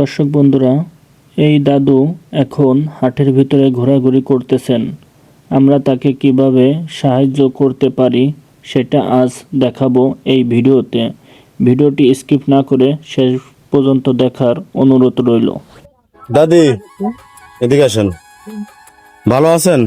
দর্শক বন্ধুরা এই দাদু এখন হাটের ভিতরে ঘোরাঘুরি করতেছেন। আমরা তাকে কীভাবে সাহায্য করতে পারি সেটা আজ দেখাবো এই ভিডিওতে। ভিডিওটি স্কিপ না করে শেষ পর্যন্ত দেখার অনুরোধ রইল। দাদি এদিকে আসেন। ভালো আছেন?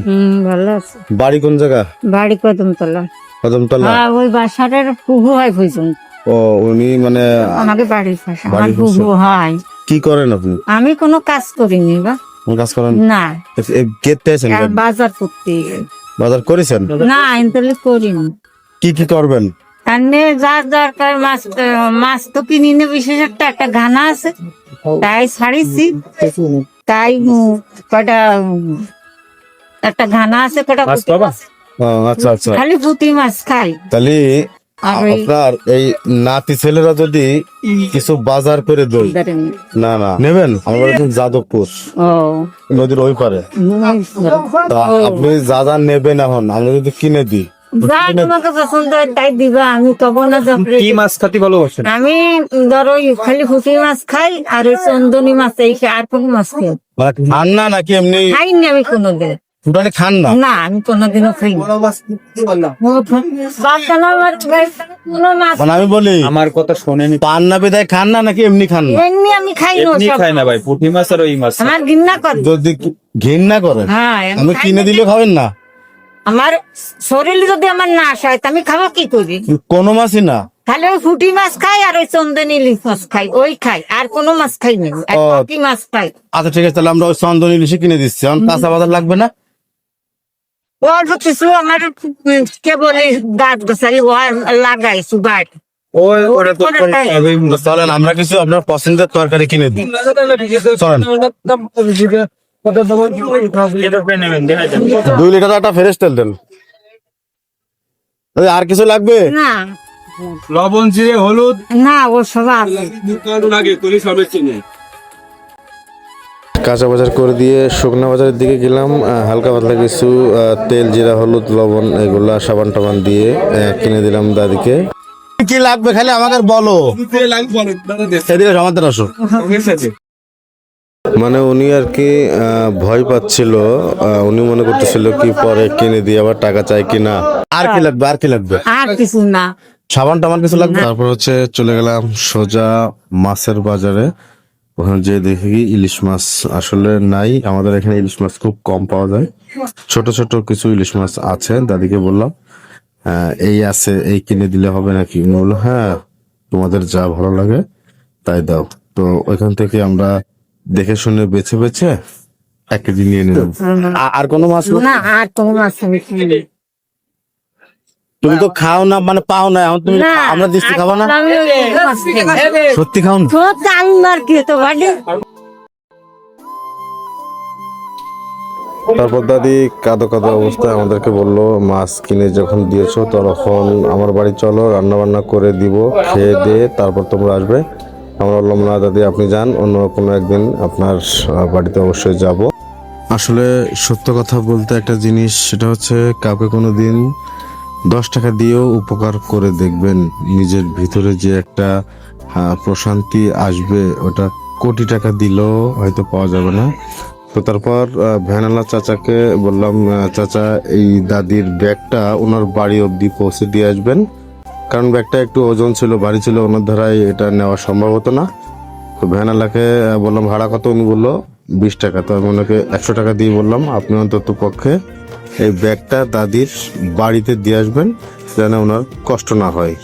ভালো আছে। বাড়ি কোন জায়গা? বাড়ি কদমতলা। কদমতলা? হ্যাঁ ওই বাসাটার পুহু হয় পর্যন্ত ও উনি মানে আমাকে বাড়ির পাশে। আমার পুহু হয়। কি করেন আপনি? আমি কোনো কাজ করিনি বা। কোন কাজ করেন? না। গেতে আছেন বাজার করতে। বাজার করেছেন? না ইন্টারলি করিনি। কি কি করবেন? এমনি যার দরকার মাছ মাছ তো কিনি না বিশেষ একটা একটা ঘানা আছে। তাই ছাড়িছি। তাই কটা একটা ঘানা আছে কটা আচ্ছা আচ্ছা। খালি পুঁটি মাছ খাই। তাহলে আপনার এই নাতি ছেলেরা যদি কিছু বাজার করে দেয় না না। নেবেন? আমার যাদবপুর। নদীর ওই পারে। আপনি যা যা নেবেন এখন আমরা যদি কিনে দিই। আমি কি মাছ খাতে ভালোবাসেন আমি ধরো খালি মাছ খাই আর ওই চন্দনী মাছ এই খাই, আর কোনো মাছ খাই না। মানে নাকি এমনি খাইনি আমি কোনোদিন। টোটালি খান না? না আমি কোনোদিনও খাই কোনো মানে আমি বলি আমার কথা শোনেনি। পান না বিদায় খান না নাকি এমনি খান না? এমনি আমি খাই না এমনি। খায় না ভাই পুঁটি মাছ আর ওই মাছ। আমার ঘৃণা করে। যদি ঘৃণা করেন হ্যাঁ আমি খাই কিনে দিলে খাবেন না? আমার শরীর যদি আমার না আসায় আমি খাব কি করি? কোনো মাছই না। তাহলে ওই ফুটি মাছ খাই আর ওই চন্দনী ইলিশ মাছ খাই ওই খাই। আর কোনো মাছ খাই না। আর মাছ খাই আচ্ছা ঠিক আছে তাহলে আমরা ওই চন্দন ইলিশে কিনে দিচ্ছি। কাঁচা বাজার লাগবে না? অল্প কিছু আমার কেবল এই গাছ গোছালি ও লাগাই ওই ওটা তো ওটা খাই। তো চলেন আমরা কিছু আপনার পছন্দের তরকারি কিনে দিই। চলেন। দুই লিটার একটা ফ্রেশ তেল দেন। আর কিছু লাগবে? না। লবণ জিরে হলুদ। না ও সব তুলি সবে চিনে কাঁচা বাজার করে দিয়ে শুকনা বাজারের দিকে গেলাম হালকা পাতলা কিছু তেল জিরা হলুদ লবণ এগুলা সাবান টাবান দিয়ে কিনে দিলাম দাদিকে। কি লাগবে খালি আমাকে বলো। সেদিকে আমাদের আসো। মানে উনি আর কি আহ, ভয় পাচ্ছিল উনি মনে করতেছিল কি পরে কিনে দিয়ে আবার টাকা চাই কিনা। আর কি লাগবে আর কি লাগবে? আর কিছু না। সাবান টাবান কিছু লাগবে? তারপর হচ্ছে চলে গেলাম সোজা মাছের বাজারে। ওখানে যে দেখি ইলিশ মাছ আসলে নাই আমাদের এখানে ইলিশ মাছ খুব কম পাওয়া যায় ছোট ছোট কিছু ইলিশ মাছ আছে দাদিকে বললাম এই আছে এই কিনে দিলে হবে নাকি বলল হ্যাঁ তোমাদের যা ভালো লাগে তাই দাও তো ওইখান থেকে আমরা দেখে শুনে বেছে বেছে এক কেজি নিয়ে নিলাম আর কোনো মাছ নেই? না আর কোনো মাছ। তুমি তো খাও না মানে পাও না এখন তুমি না, আমরা দৃষ্টি খাব না। সত্যি খাও না। তারপর দাদি কাদো কাদো অবস্থায় আমাদেরকে বলল মাছ কিনে যখন দিয়েছ তখন আমার বাড়ি চলো রান্না বান্না করে দিব খেয়ে দিয়ে তারপর তোমরা আসবে। আমরা বললাম না দাদি আপনি যান অন্য কোনো একদিন আপনার বাড়িতে অবশ্যই যাব। আসলে সত্য কথা বলতে একটা জিনিস সেটা হচ্ছে কাউকে কোনো দিন দশ টাকা দিয়েও উপকার করে দেখবেন নিজের ভিতরে যে একটা প্রশান্তি আসবে, ওটা কোটি টাকা দিলেও হয়তো পাওয়া যাবে না। তো তারপর ভ্যানালা চাচাকে বললাম চাচা, এই দাদির ব্যাগটা ওনার বাড়ি অবধি পৌঁছে দিয়ে আসবেন। কারণ ব্যাগটা একটু ওজন ছিল, ভারী ছিল, ওনার ধারায় এটা নেওয়া সম্ভব হতো না। তো ভ্যানালাকে বললাম, ভাড়া কত? উনি বলল, বিশ টাকা। তো আমি ওনাকে একশো টাকা দিয়ে বললাম, আপনি অন্তত পক্ষে এই ব্যাগটা দাদির বাড়িতে দিয়ে আসবেন যেন ওনার কষ্ট না হয়।